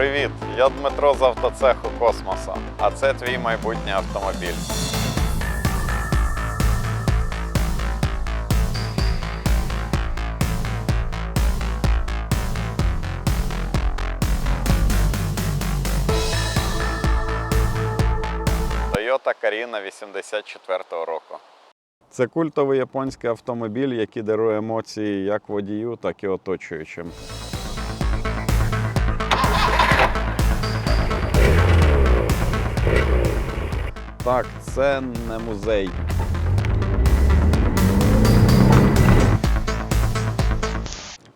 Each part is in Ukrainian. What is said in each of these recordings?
Привіт! Я Дмитро з автоцеху Космоса, а це твій майбутній автомобіль. Toyota Carina 84-го року. Це культовий японський автомобіль, який дарує емоції як водію, так і оточуючим. Так, це не музей.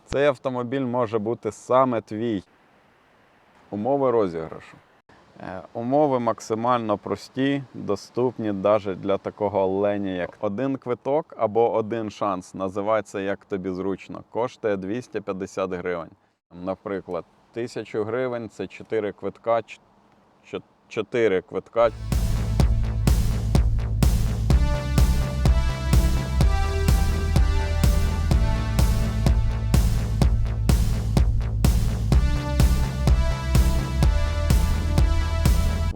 Цей автомобіль може бути саме твій. Умови розіграшу. Е, Умови максимально прості, доступні навіть для такого оленя, як один квиток або один шанс. Називається як тобі зручно. Коштує 250 гривень. Наприклад, 1000 гривень це 4 квитка, 4 квитка.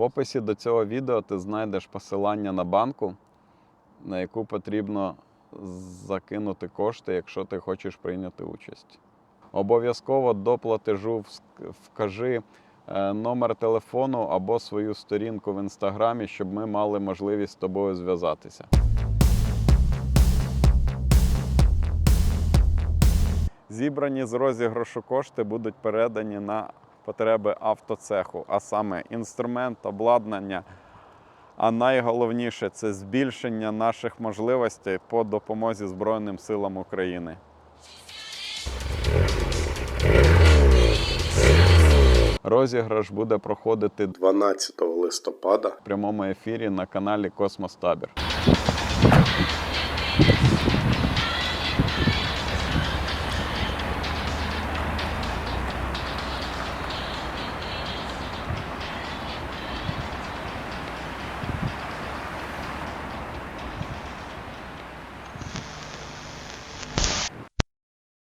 Описі до цього відео ти знайдеш посилання на банку, на яку потрібно закинути кошти, якщо ти хочеш прийняти участь. Обов'язково до платежу вкажи е, номер телефону або свою сторінку в інстаграмі, щоб ми мали можливість з тобою зв'язатися. Зібрані з розіграшу кошти будуть передані на потреби автоцеху, а саме інструмент, обладнання. А найголовніше це збільшення наших можливостей по допомозі Збройним силам України. Розіграш буде проходити 12 листопада в прямому ефірі на каналі Космос Табір.